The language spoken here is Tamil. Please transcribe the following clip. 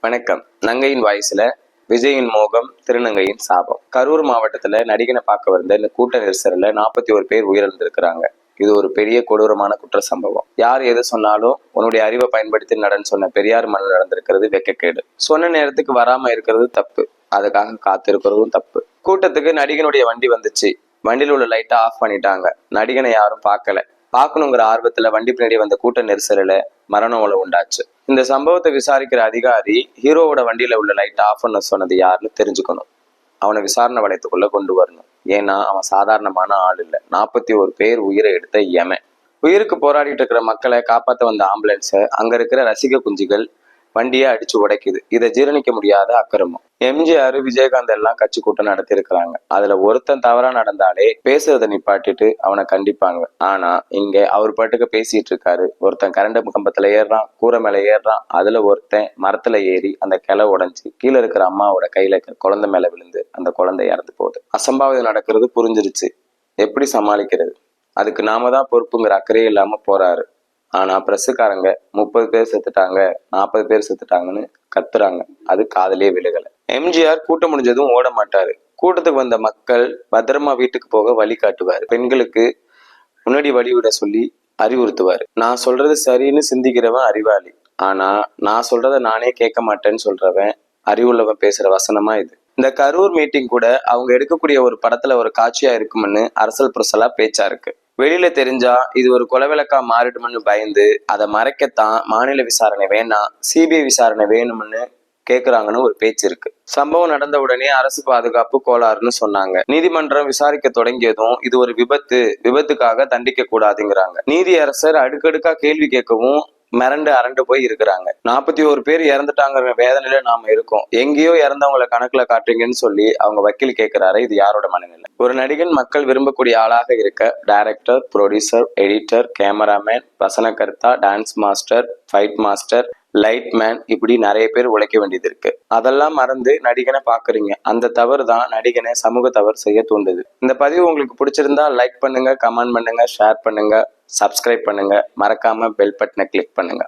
வணக்கம். நங்கையின் வாய்ஸ்ல விஜயின் மோகம் திருநங்கையின் சாபம். கரூர் மாவட்டத்துல நடிகனை பார்க்க வந்த இந்த கூட்ட நெரிசல்ல நாற்பத்தி ஒரு பேர் உயிரிழந்திருக்கிறாங்க. இது ஒரு பெரிய கொடூரமான குற்ற சம்பவம். யார் எது சொன்னாலும் உன்னுடைய அறிவை பயன்படுத்தி நடன்னு சொன்ன பெரியார் மண்ணில் நடந்திருக்கிறது வெக்கக்கேடு. சொன்ன நேரத்துக்கு வராம இருக்கிறது தப்பு. அதுக்காக காத்திருக்கிறதும் தப்பு. கூட்டத்துக்கு நடிகனுடைய வண்டி வந்துச்சு. வண்டியில் உள்ள லைட்டை ஆஃப் பண்ணிட்டாங்க. நடிகனை யாரும் பார்க்கல. பார்க்கணுங்கிற ஆர்வத்துல வண்டி பின்னாடி வந்த கூட்ட நெரிசலில் மரண உலை உண்டாச்சு. இந்த சம்பவத்தை விசாரிக்கிற அதிகாரி ஹீரோவோட வண்டியில உள்ள லைட் ஆஃப் பண்ண சொன்னது யாருன்னு தெரிஞ்சுக்கணும். அவனை விசாரணை வளையத்துக்குள்ள கொண்டு வரணும். ஏன்னா அவன் சாதாரணமான ஆள் இல்லை. நாற்பத்தி ஒரு பேர் உயிரை எடுத்த யமன். உயிருக்கு போராடிட்டு இருக்கிற மக்களை காப்பாற்ற வந்த ஆம்புலன்ஸை அங்க இருக்கிற ரசிக குஞ்சுகள் வண்டியை அடிச்சு உடைக்குது. இதை ஜீரணிக்க முடியாத அக்கிரமம். எம்ஜிஆர் விஜயகாந்த் எல்லாம் கட்சி கூட்டம் நடத்தி இருக்கிறாங்க அதுல ஒருத்தன் தவறா நடந்தாலே பேசுறத நிப்பாட்டிட்டு அவனை கண்டிப்பாங்க. ஆனா இங்க அவர் பாட்டுக்கு பேசிட்டு இருக்காரு. ஒருத்தன் கரண்ட் கம்பத்துல ஏறுறான் கூரை மேல ஏறுறான். அதுல ஒருத்தன் மரத்துல ஏறி அந்த கிளை உடைஞ்சு கீழே இருக்கிற அம்மாவோட கையில இருக்கிற குழந்தை மேல விழுந்து அந்த குழந்தை இறந்து போகுது. அசம்பாவிதம் நடக்கிறது புரிஞ்சிருச்சு. எப்படி சமாளிக்கிறது? அதுக்கு நாம தான் பொறுப்புங்கிற அக்கறையே இல்லாம போறாரு. ஆனால் பிரஸ்ஸுக்காரங்க முப்பது பேர் செத்துட்டாங்க நாற்பது பேர் செத்துட்டாங்கன்னு கத்துறாங்க. அது காதலே விழுகலை. எம்ஜிஆர் கூட்டம் முடிஞ்சதும் ஓட மாட்டாரு. கூட்டத்துக்கு வந்த மக்கள் பத்திரமா வீட்டுக்கு போக வழி காட்டுவார். பெண்களுக்கு முன்னாடி வழிவிட சொல்லி அறிவுறுத்துவார். நான் சொல்றது சரின்னு சிந்திக்கிறவன் அறிவாளி. ஆனா நான் சொல்றத நானே கேட்க மாட்டேன்னு சொல்றவன் அறிவுள்ளவன் பேசுற வசனமா இது. இந்த கரூர் மீட்டிங் கூட அவங்க எடுக்கக்கூடிய ஒரு படத்துல ஒரு காட்சியா இருக்கும்னு அரசல் புரசலா பேச்சா இருக்கு. வெளியில தெரிஞ்சா இது ஒரு கொலவிளக்கா மாறிடும்னு பயந்து அதை மறைக்கத்தான் மாநில விசாரணை வேணாம் சிபிஐ விசாரணை வேணும்னு கேக்குறாங்கன்னு ஒரு பேச்சு இருக்கு. சம்பவம் நடந்த உடனே அரசு பாதுகாப்பு கோளாறுன்னு சொன்னாங்க. நீதிமன்றம் விசாரிக்க தொடங்கியதும் இது ஒரு விபத்து விபத்துக்காக தண்டிக்க கூடாதுங்கிறாங்க. நீதி அரசர் அடுக்கடுக்கா கேள்வி கேட்கவும் மிரண்டு அரண்டு போய் இருக்கிறாங்க. நாற்பத்தி ஒரு பேர் இறந்துட்டாங்கிற வேதனையில நாம இருக்கோம். எங்கேயோ இறந்தவங்கள கணக்குல காட்டுறீங்கன்னு சொல்லி அவங்க வக்கீல் கேட்கிறாரு இது யாரோட மனநிலை? ஒரு நடிகன் மக்கள் விரும்பக்கூடிய ஆளாக இருக்க director producer editor cameraman வசனகர்த்தா dance master fight master light man இப்படி நிறைய பேர் உழைக்க வேண்டியது இருக்கு. அதெல்லாம் மறந்து நடிகனை பாக்குறீங்க அந்த தவறு தான் நடிகனை சமூக தவறு செய்ய தூண்டுது. இந்த பதிவு உங்களுக்கு பிடிச்சிருந்தா லைக் பண்ணுங்க கமெண்ட் பண்ணுங்க ஷேர் பண்ணுங்க சப்ஸ்கிரைப் பண்ணுங்க. மறக்காம பெல் பட்டனை கிளிக் பண்ணுங்க.